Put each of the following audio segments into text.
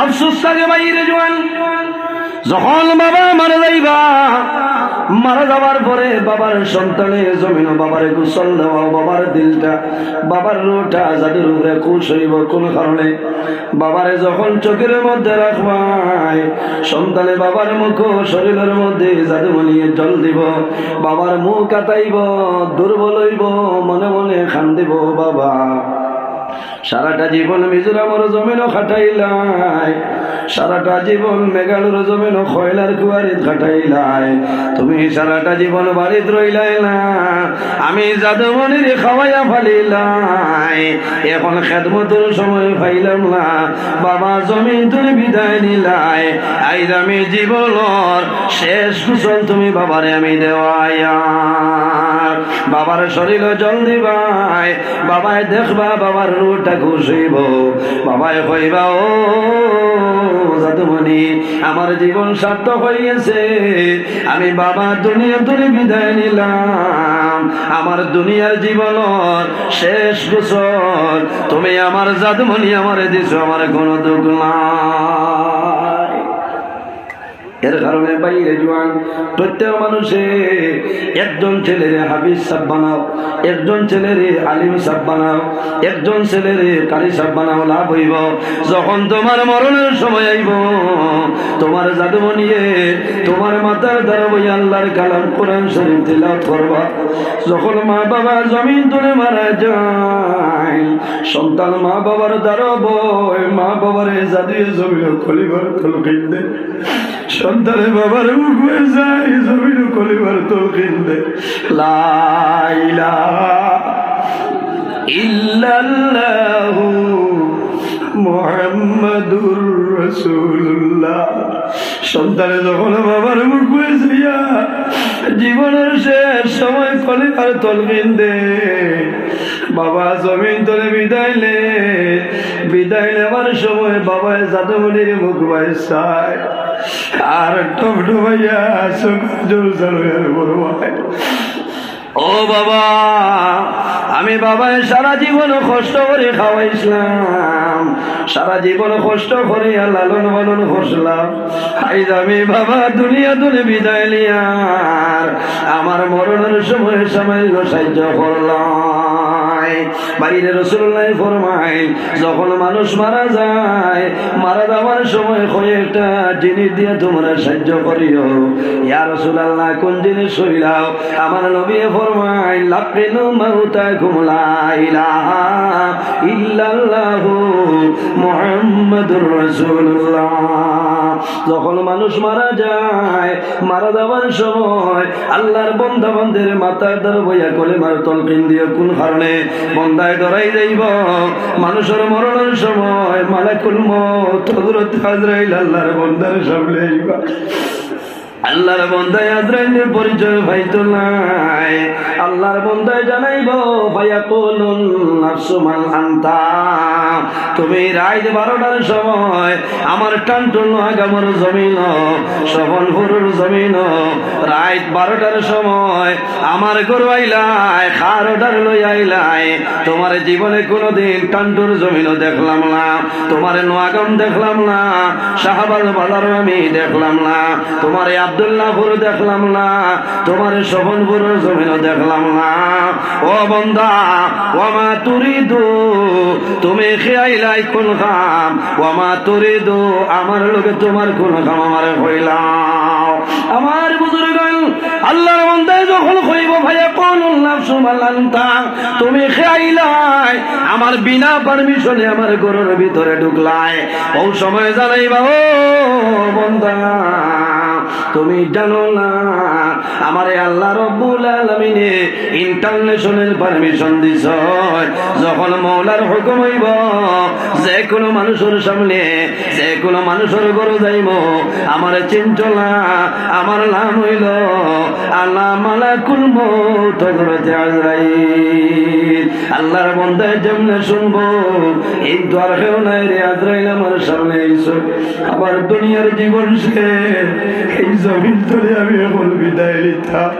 আফসোস থাকে বাইরে জোয়ান। যখন বাবা মারা যাইবা, মারা যাওয়ার পরে বাবার সন্তানে জমিন বাবার গোসল দেওয়া, বাবার দিলটা, বাবার রোটা যাদের উপরে খুশ হইব কোন কারণে। বাবারে যখন চোখের মধ্যে রাখবাই, সন্তানে বাবার মুখ শরীরের মধ্যে জাদু মনিয়ে জল দিব। বাবার মুখ কাটাইব, দুর্বল হইব, মনে মনে খান দিব বাবা। সারাটা জীবন মিজোরামর জমিনও খাটাইলাই। সারাটা জীবন মেঘালুর জমিনও খয়লার কুয়ারিত খাটাইলাই। তুমি সারাটা জীবন বাড়িত রইলাই না, আমি যাদবনির খাওয়াইয়া ফালিলাই। এখন খেদমতর সময় পাইলাম না, বাবা জমিন তুমি বিদায় নিলাই। আইজ আমি জীবনর শেষ কুশল তুমি বাবারে আমি দেওয়াইয়া। বাবার শরীর জল দিবাই, বাবায় দেখবা বাবার রুটা ঘুষিব বাবায় কইবা ও জাদুমণি, আমার জীবন সার্থক হইয়াছে। আমি বাবা দুনিয়া দূরে বিদায় নিলাম। আমার দুনিয়ার জীবন শেষ গোসল। তুমি আমার জাদুমণি, আমার দিছো, আমার কোনো দুঃখ নাই। এর কারণে বাইরে জোয়ান, প্রত্যেক মানুষে একজন ছেলেরে হাবিজ সাহ বানাও, একজন ছেলেরে আলিম সাহ বানাও, একজন ছেলেরে কারি সাহ বানাও, লাভ হইব। যখন তোমার মরণের সময় আইব, তোমার জাদুমনিয়ে তোমার মাতার দ্বারা বই আল্লাহর কালাম কোরআন শরীফ তিলাওয়াত করবা। যখন মা বাবা জমিন তুলে মারা যায়, সন্তান মা বাবার দ্বারা বই মা বাবারে জাদুয়ে জমিন খলিবার তলকিন দে সন্তানে বাবার মুখ হয়ে যায়, জমিন খলিবার তলকিন দে। লাইলা ইল্লাল্লাহু মোহাম্মদুর রসুল্লাহ সন্তানে যখন বাবার মুখ হয়ে যাইয়া জীবনের শেষ সময় কলিকার তলবিন দে। বাবা জমিন তলে বিদায়লে বিদায় নেবার সময় বাবা জাদুমনির মুখ বাইসায় আর টপ ডুবাইয়া চোখ জোর চালু বড় ভাই ও বাবা, আমি বাবায় সারা জীবন কষ্ট করে খাওয়াইছিলাম। সারা জীবন কষ্ট করে লালন পালন করছিলাম। আইজ আমি বাবা, দুনিয়া তুলে বিদায় লিয়ার আমার মরণের সময় সামান্য সাহায্য করলাম বাইরে রসুল্লাহ ফরমাই যখন মানুষ মারা যায়, মারা যাওয়ার সময় কয়েকটা জিনিস দিয়ে তোমরা সাহায্য করিও। ইয়া রসুল্লাহ কোন জিনিস হইলাও আমার নবী ফরমাই লাকিনু মাউতা কুমলা ইলাহা মুহাম্মাদুর রাসূলুল্লাহ। যখন মানুষ মারা যায়, মারা যাওয়ার সময় আল্লাহর বন্ধা বন্ধের মাথার দ্বার বইয়া কোলে মার তলকিন দিয়ে কোন কারণে বন্ধায় ডরাই যাইব? মানুষের মরণের সময় মালাকুল মত হযরত হাজরাইল আল্লাহর বন্ধার সামনে আইবা। আল্লাহর বন্ধায় আজরাইলের পরিচয় ভাইতো নাই। আল্লাহর বন্ধায় জানাইব, ভাইয়া কোলুন নাফসুমাল আন্তা। তুমি রাত বারোটার সময় আমার টানটুন আগামর জমিন শবনপুরের জমিন। রাত বারোটার সময় আমার গরু আইলাই খার অর্ডার লই আইলাই। তোমার জীবনে কোনোদিন টান্টুর জমিন দেখলাম না, তোমার নোয়াগাম দেখলাম না, শাহবাজ বাজার আমি দেখলাম না। তোমার আবদুল্লাহপুর দেখলাম না, তোমার শোভনপুরের জমিনও দেখলাম না। ও বন্ধা ও মা তুরি দু তুমি খেয়াইলাই কোন খাম ও মা তুরি দু আমার লোকে তোমার কোন খাম আমার হইলাম আমার বুজুর্গ আল্লাহর বন্দায় যখন কইব ভাইয়া কোন উল্লাহ সুমালান্তা তুমি খেয়াইলাই, আমার বিনা পারমিশনে আমার গরুর ভিতরে ঢুকলাই। ও সময় জানাইবা ও বন্দা তুমি জানো না, আমারে আল্লাহ রব্বুল আলামিনে ইন্টারন্যাশনাল পারমিশন দিছ। যখন মৌলার হুকুম হইব, যে কোনো মানুষের সামনে, যে কোনো মানুষের গরু যাইব, আমার চিন্তলা, আমার নাম হইল, আল্লাহ মালাকুল মৌত আল্লাহর বন্দায় যেমনে শুনব, এই নাই রে আজরাইল আমার সামনে আইসো আবার দুনিয়ার জীবন সে এই জমিন ধরে আমি এখন বিদায় নিতাম।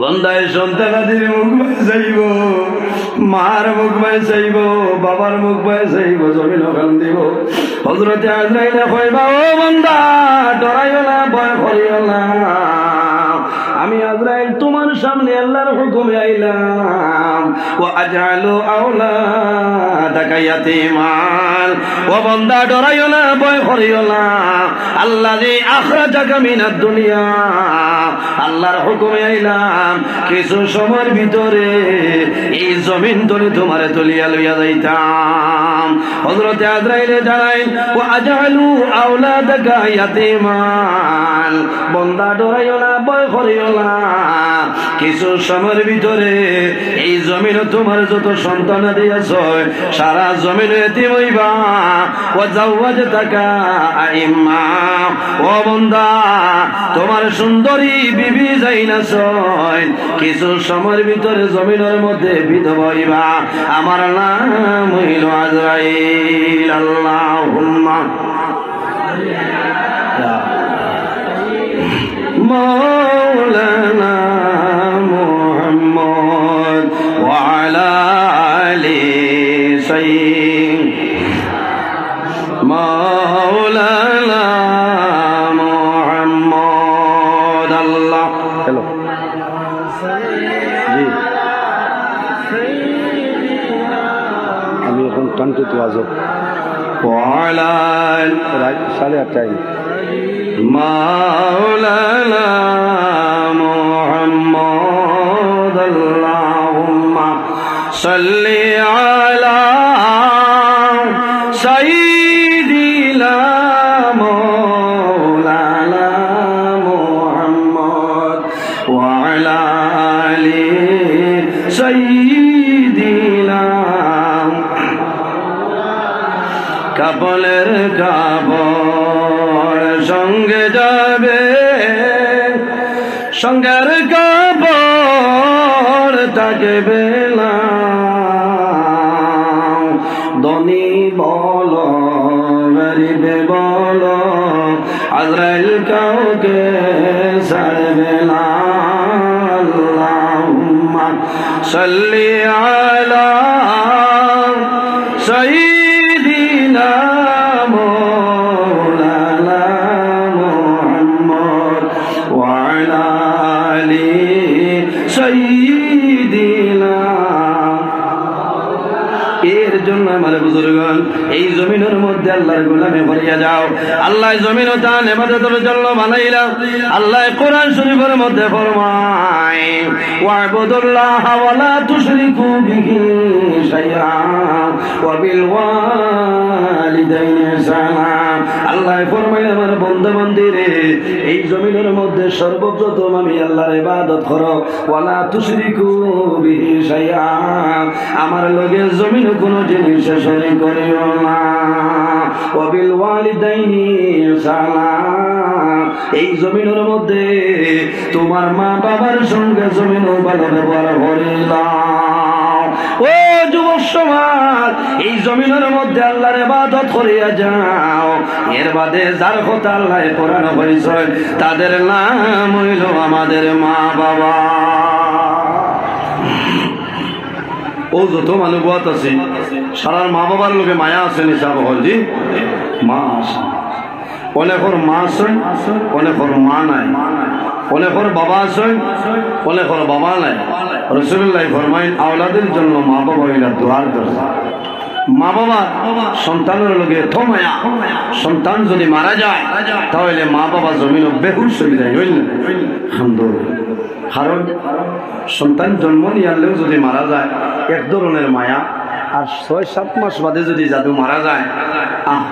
বন্দায় সন্তানাদের মুখ চাইব, মার মুখ ভাই চাইব, বাবার মুখ ভাই চাইব, জমিন ওখান দিব। হজরতে আজরাইলে কইবা ও বন্দা, ডরাইও না, ভয় করিও না। আমি আজরাইল তোমার সামনে আল্লাহর হুকুমে আইলাম, ও আজালু আওলা ইয়াতীমান, ও বন্দা ডরাইও না, ভয় করিও না আল্লাহ যে আখরাজাকা মিনাদ দুনিয়া। আল্লাহর হুকুমে আইলাম, কিছু সময়ের ভিতরে এই জমিন ধরে তোমার তুলিয়া লইয়া যাইতাম। হজরতে আজরাইলে জানাই ও আজালু আওলাদাকা ইয়াতীমান, বন্দা ডরাইও না, ভয় করিও না কিছু সময়ের ভিতরে এই জমিন তোমার যত সন্তান দিয়েছ সারা জমিন এতিম হইবা ও জাওয়াজ টাকা আইম্মা ও বন্দা তোমার সুন্দরী বিবি যাই না ছয় কিছু সময়ের ভিতরে জমিনের মধ্যে বিধবা হইবা আমার নাম হইল আজরাইল আল্লাহুম্মা مولانا وعلى آل سيد مولانا محمد الله হ্যালো জি আমি এখন টানতে তো আজব وعلى সাড়ে আটটায় مولانا محمد اللهم صل على سيدنا مولانا محمد وعلى آل سيدنا কাপলের কাপড় সঙ্গে যাবে সঙ্গের কাপড় তাকে বেলা sido জমিনের মধ্যে আল্লাহর গোলামে ভরিয়া যাও। আল্লাহ জমিন তা নেবাদতের জন্য আল্লাহ কোরআন শরীফের মধ্যে ফরমায়, ওয়াবুদুল্লাহ তুশরিকু বিহি শাইআ ওয়া বিল ওয়ালিদাইনি ইহসানা। আল্লাহ ফরমায় আমার বন্ধু এই জমিনের মধ্যে সর্বপ্রথম আমি আল্লাহর ইবাদত করো। ওয়ালা তুশরিকু বিহি শাইআ। আমার লগে জমিন কোনো জিনিস শরীক করিও না। ওয়াবিল ওয়ালিদাইনি ইহসানা এই জমিনের মধ্যে তোমার মা বাবার সঙ্গে জমিন ভালো ব্যবহার করিলাম ও যুব সমাজ, এই জমিনের মধ্যে আল্লাহর ইবাদত করিয়া যাও। এর বাদে যার কথা আল্লাহ কোরআন পরিচয় তাদের নাম হইল আমাদের মা বাবা ও যত মানুষ বাত আছে, সারার মা বাবার লোকে মায়া আছে, নিশা বহল জি? মা আছে। অনেকর মা আছে, অনেকর মা নাই। অনেকর বাবা আছে, অনেকর বাবা নাই। রসুল্লাহ ফরমাইন, আওলাদের জন্য মা বাবা হইলা দোয়ার দরজা। মা বাবা, সন্তানের লগে থমায়া সন্তান যদি মারা যায়, তাহলে মা বাবা জমিন বেহুশ হয়ে যায় আলহামদুলিল্লাহ। কারণ, সন্তান জন্ম নিয়ে যদি মারা যায়, এক ধরনের মায়া, আর ছয়, সাত মাস বাদে যদি জাদু মারা যায়, আহ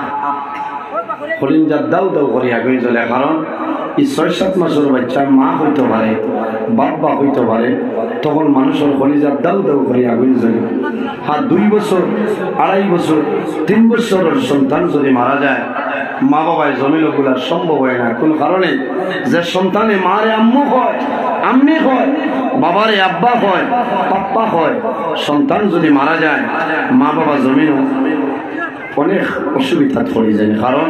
হরিণ যার দাও করি আগে চলে। কারণ, এই ছয়, সাত মাসের বাচ্চা মা হইতে পারে বাবা হইতে পারে তখন মানুষের কলিজার দাউ দাউ করে আগুন জ্বলে। আর দুই বছর, আড়াই বছর, তিন বছরের সন্তান যদি মারা যায় মা বাবায় জমিন ওগুলা সম্ভব হয় না। কোন কারণে যে সন্তানে মারে আম্মু হয়, আম্মি হয়, বাবারে আব্বা হয়, পাপ্পা হয়, সন্তান যদি মারা যায় মা বাবা জমিন অনেক অসুবিধা পড়ে যায়। কারণ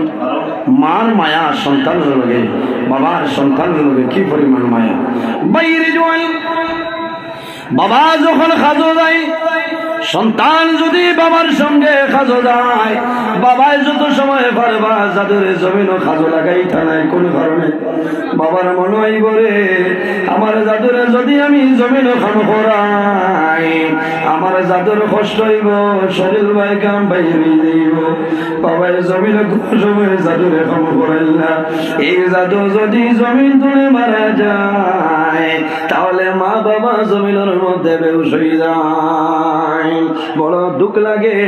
মার মায়া সন্তানের লগে, বাবার সন্তানের লগে কি পরিমাণ মায়া? বাইরে জোয়াল বাবা যখন খাজো যায় সন্তান যদি বাবার সঙ্গে খাজো যায় বাবায় যত সময় পারবা যাদের জমিন খাজো লাগাই, থানায় কোন কারণে? বাবার মনে হয় বলে, আমার জাদুরে যদি আমি জমিন খান করাই আমার জাদুর কষ্ট হইব, শরীর ভাই কাম বাইরে যাইব বাবাই জমিন কোন সময় জাদুরে খাম করাইল না। এই জাদু যদি জমিন তুলে মারা যায়, তাহলে মা বাবা জমিনের মধ্যে হয়ে যায়। বড় দুঃখ লাগে?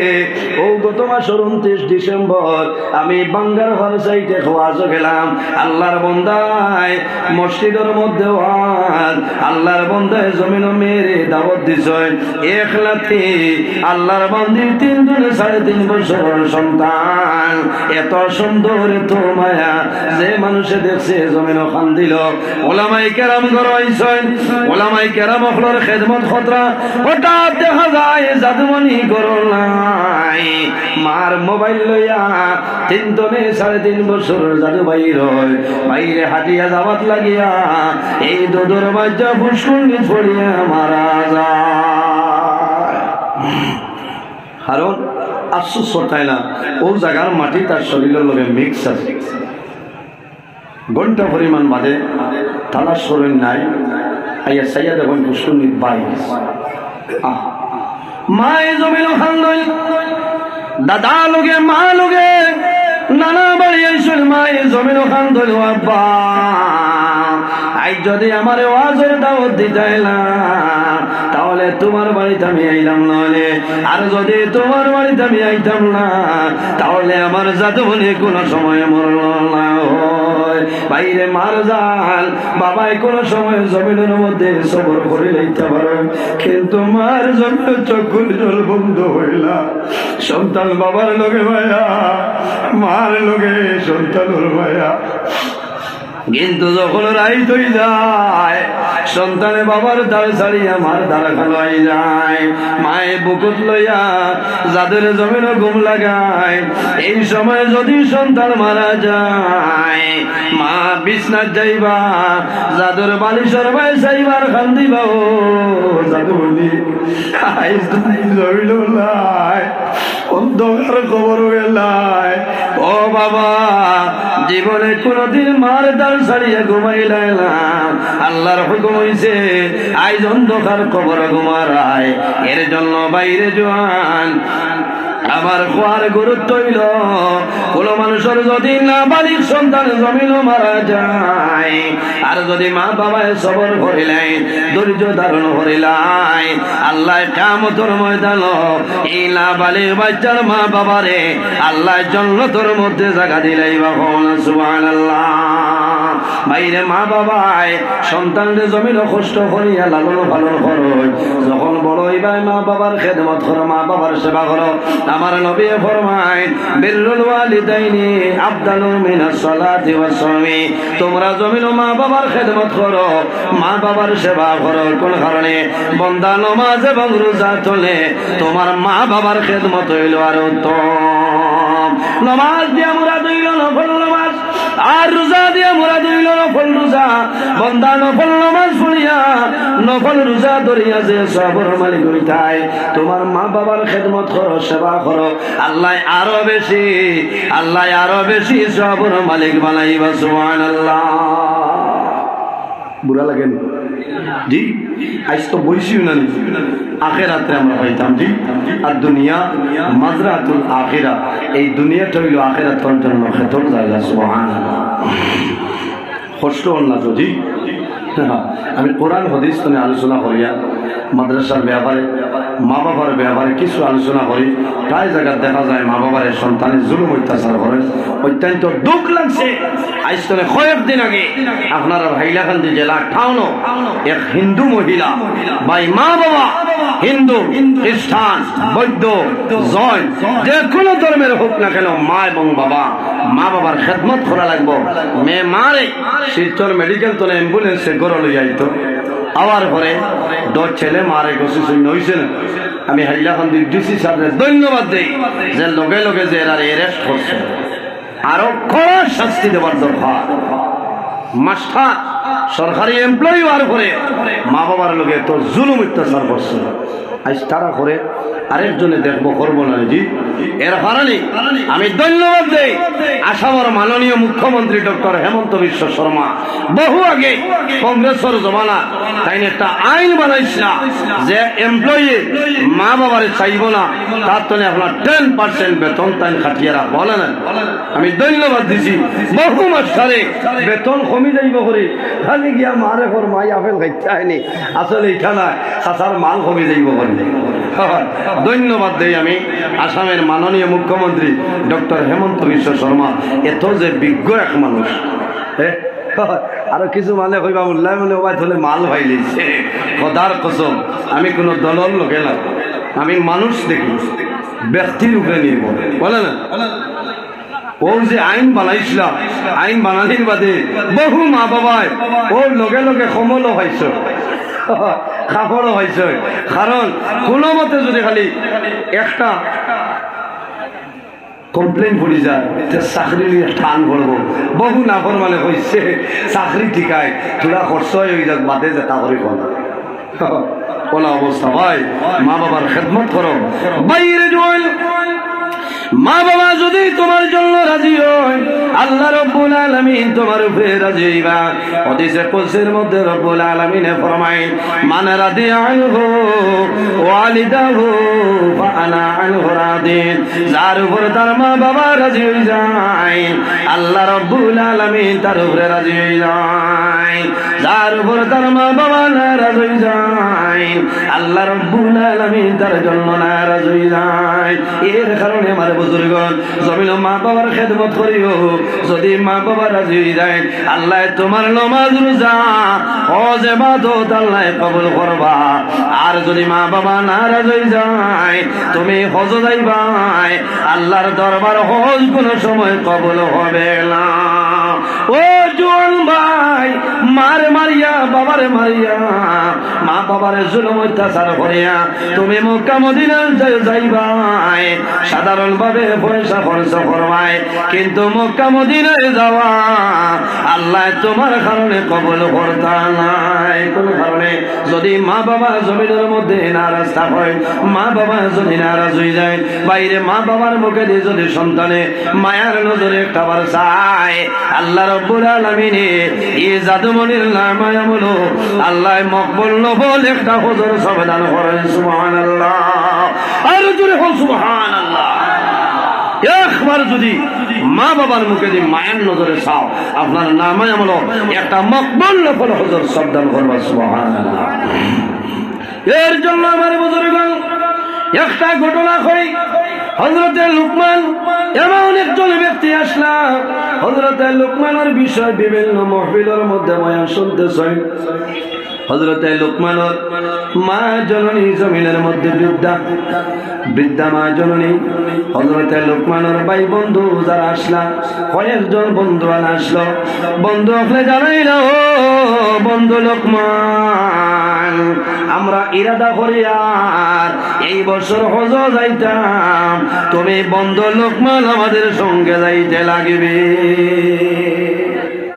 ও গত মাসের উনত্রিশ ডিসেম্বর। আমি বাঙ্গার ঘর সাইটে খোয়াজ গেলাম। আল্লাহর বন্দায়, মসজিদের মধ্যে আল্লাহর বন্দায় জমিন মেরে দাওয়াত দিছয় এক লাথি আল্লাহর বন্দি তিন দিনে সাড়ে তিন বছর সন্তান। এত সুন্দর এত মায়া, যে মানুষে দেখছে জমিন খান দিল। ওলামাই কেরাম গড়াইছেন। ওলামাই কেরাম অখলর খেদমত খতরা। হঠাৎ দেখা যায় জাদুমণি গরল নাই। মার মোবাইল লইয়া তিন তনে সাড়ে তিন বছর জাদু বাইর বাইরে হাটিয়া যাবাত লাগিয়া এই দোদর বাজ্যা ফুসকুনি ছড়িয়া মারা যায়। কারণ আফসোস হতায় না, ও জায়গার মাটি তার শরীরের লগে মিক্স আছে। ঘণ্টা পরিমাণ বাদে তালা শরীর নাই। আইয়া সাইয়া দেখুন ফুসকুনি বাই আহ। মায়ে জমিল খান্দই দাদা লোকে মা লোকে নানা বাড়ি আইসুন মায়ে জমিল খান্দই আব্বা। আই যদি আমার ওয়াজের দাওয়াত দিতে না তাহলে তোমার বাড়িতে আমি আইলাম নলে আর যদি তোমার বাড়িতে আমি আইতাম না, তাহলে আমার জাদু বলে কোনো সময় মরল না বাইরে মার যান বাবাই কোনো সময় জমিনের মধ্যে সবর করে নিতে পারেন কিন্তু মার জন্য চক্ষুর জল বন্ধ হইলা। সন্তান বাবার লোকে ভাইয়া মার লোকে সন্তান ভাইয়া কিন্তু যখন রাইত হয়ে যায় সন্তানে বাবার দ্বারা ছাড়িয়া মার দ্বারা খালাই যায়। মায়ে বুকুত লইয়া যাদের জমিন ঘুম লাগায়, এই সময় যদি সন্তান মারা যায়, মা বিছনাথ যাইবা যাদের বালিশর ভাই যাইবার খান দিবা ও জাদু বলি লাই অন্ধকার খবর গেলাই ও বাবা, জীবনে কোনদিন মার দাল সারিয়া ঘুমাই লাইলাম আল্লাহর হুকুম হইছে, আইজ অন্ধকার খবর ঘুমারায়। এর জন্য বাইরে জোয়ান। আমার খোয়ার গুরুত্ব হইল, কোন মানুষের যদি না বালিক সন্তান জমিন মারা যায়, আর যদি মা বাবায় সবর করিলেন, ধৈর্য ধারণ করিলাই আল্লাহ কামতর ময়দান এই না বালিক বাচ্চার মা বাবারে আল্লাহ জন্য তোর মধ্যে জায়গা দিলাই বা সুবান আল্লাহ বাইরে মা বাবায় সন্তানদের জমিন কষ্ট করিয়া লালন পালন করো যখন বড় হইবাই মা বাবার খেদমত করো, মা বাবার সেবা করো আমার নবী ফরমায় বিররুল ওয়ালিদাইনি আফদালু মিনাস সালাতি ওয়াস সাওমি তোমরা জমিন মা বাবার খেদমত করো। মা বাবার সেবা করো কোন কারণে? বন্দা, নমাজ এবং রোজা তোলে তোমার মা বাবার খেদমত হইল আর উত্তম। নমাজ দিয়া মুরাদ হইল নফল নমাজ, আর রোজা দিয়া মুরাদ হইল নফল রোজা। বন্দা, নফল নমাজ পড়িয়া নফল রোজা ধরিয়া যে সবর মালিক হইতাই তোমার মা বাবার খেদমত করো, সেবা করো। আল্লাহ আরও বেশি আল্লাহ আরও বেশি সবর মালিক বানাইবা সুবহান আল্লাহ বুড়া লাগেন জি? আজ তো বইছিও না আখেরাতে আমরা পাইতাম জি? আর দুনিয়া মাজরাতুল আখিরা। এই দুনিয়াটা হইল আখেরাতর জন্য খেতর জায়গা সুবহান কষ্ট না তো জি? হ্যাঁ, আমি কোরআন হদিস আলোচনা করিয়া মাদ্রাসার ব্যাপারে মা বাবার ব্যাপারে কিছু আলোচনা করি। প্রায় জায়গায় দেখা যায় মা বাবার সন্তানের জুলুম অত্যাচার করে। অত্যন্ত দুঃখ লাগছে। আজ তোলে কয়েকদিন আগে আপনার হাইলাকান্দি জেলা ঠাউনো এক হিন্দু মহিলা বাই মা বাবা হিন্দু খ্রিস্টান বৌদ্ধ জৈন যে কোনো ধর্মের হোক না কেন মা এবং বাবা মা বাবার খেদমত করা লাগবো। মেয়ে মারে, শিলচর মেডিকেল তোলে অ্যাম্বুলেন্সে গড় লই আবার পরে দশ ছেলে মারে গছি শূন্য হয়েছে না। আমি হাইলাকান্দি ডিসি সাহেবের ধন্যবাদ দেই যে লগে লগে যে এরা এরেস্ট করছে। আরও কড়া শাস্তি দেওয়ার দরকার। মাস্টার, সরকারি এমপ্লয়ি হওয়ার পরে মা বাবার লোকে তো জুলুম অত্যাচার করছে। আজ তারা করে আরেকজনে দেখব করব না জি। এর কারণে আমি ধন্যবাদ দেই আসামের মাননীয় মুখ্যমন্ত্রী ডক্টর হেমন্ত বিশ্ব শর্মা। বহু আগে কংগ্রেসের জমানা তাই একটা আইন বানাইছিল যে এমপ্লয়ি মা বাবার চাইব না তার তলে আপনার টেন পার্সেন্ট বেতন তাই খাটিয়ে রাখ বলে না? আমি ধন্যবাদ দিছি। বহু মাস্টারে বেতন কমি যাইব করে খালি গিয়া মারে ঘর মাই আপেল খাইতে হয়নি। আসলে এটা না খাসার মাল কমি যাইব করে। ধন্যবাদ দেই আমি আসামের মাননীয় মুখ্যমন্ত্রী ডক্টর হেমন্ত বিশ্ব শর্মা, এত যে বিজ্ঞ এক মানুষ। আরও কিছু মানে কইবা উল্লাই মানে ওবাই থলে মাল ভাই লিছে। খদার কসম, আমি কোনো দলর লোকে না। আমি মানুষ দেখি ব্যক্তির উপরে নির্ভর। বলে না? ও যে আইন বানাইছিলাম আইন বানানির বাদে বহু মা বাবায় ওর লগে লগে সমলো হয়েছ খাফড়ও হয়েছে কারণ কোনো মতে যদি খালি একটা কমপ্লেন পড়ি যায়। নিয়ে টান পড়বো বহু নাফর মানে হয়েছে চাকরি ঠিকায় তোরা খরচ হয়ে যাক বাদে যেটা করি কোন কোলা অবস্থা ভাই মা বাবার খেদমত জোয়াল মা বাবা যদি তোমার জন্য রাজি হয়, আল্লাহ রব্বুল আলামিন তোমার উপরে রাজি হইবা। হাদিসে কুলসির মধ্যে রব্বুল আলামিনে ফরমায়, মান রাদি আনহু, ওয়ালিদাহু ফাআনা আনহু রাদিন। যার উপর তার মা বাবা রাজি হই যায়, আল্লাহ রব্বুল আলামিন তার উপরে রাজি হই যায়। যার উপর তার মা বাবা নারাজ হই যায়, আল্লাহ রব্বুল আলামিন তার জন্য নারাজ হই যায়। এর কারণে আমার বুজুর্গন জমিন মা বাবার খেদমত করিও। যদি মা বাবা রাজি যায়, আল্লাহ তোমার নমাজ রোজা ও যে বাদত আল্লাহ কবুল করবা। আর যদি মা বাবা নারাজ হয়ে যায়, তুমি হজ যাইবাই। আল্লাহর দরবার হজ কোনো সময় কবুল হবে না। ও জোয়ান ভাই, মার মারিয়া, বাবারে মারিয়া, মা বাবারে জুলুম অত্যাচার করিয়া তুমি মক্কা মদিনা যাইবাই। সাধারণ ভাবে পয়সা খরচ করবাই কিন্তু মক্কা, মদিনায় যাওয়া আল্লাহ তোমার কারণে কবল করতা নাই। কোন কারণে যদি মা বাবা জমিনের মধ্যে নারাজ হয় মা বাবা যদি নারাজ হয়ে যায়, বাইরে মা বাবার মুখে দিয়ে যদি সন্তানে মায়ার নজরে খাবার চায়, আল্লাহ রব্বুল আলমিনে এই জাদুমনির নামায়া বলো আল্লাহ মকবল নবল একটা হজর সবদান করেন সুবহান আল্লাহ আর জোরে হল সুবহান আল্লাহ একবার যদি মা বাবার মুখে যদি মায়ের নজরে চাও, আপনার নামায় আমল, একটা মকবল নফল হজর সবদান করবা সুবহান আল্লাহ এর জন্য আমার বুজুর্গ একটা ঘটনা কই হজরতে লুকমান এমন একজন ব্যক্তি আসলাম। হজরতে লুকমানের বিষয় বিভিন্ন মহফিলের মধ্যে বয়ান শুনতেছেন হজরতে লুকমানের মা জননী জমিনের মধ্যে বৃদ্ধা। বৃদ্ধা মা জননী হজরতে লুকমানের ভাই বন্ধু যারা আসলা, কয়েকজন বন্ধু আনা আসলো। বন্ধু আসলে জানাই না বন্ধু লোকমান, আমরা ইরাদা করি আর এই বছর হজ যাইতাম। তুমি বন্ধু লোকমান আমাদের সঙ্গে যাইতে লাগবে।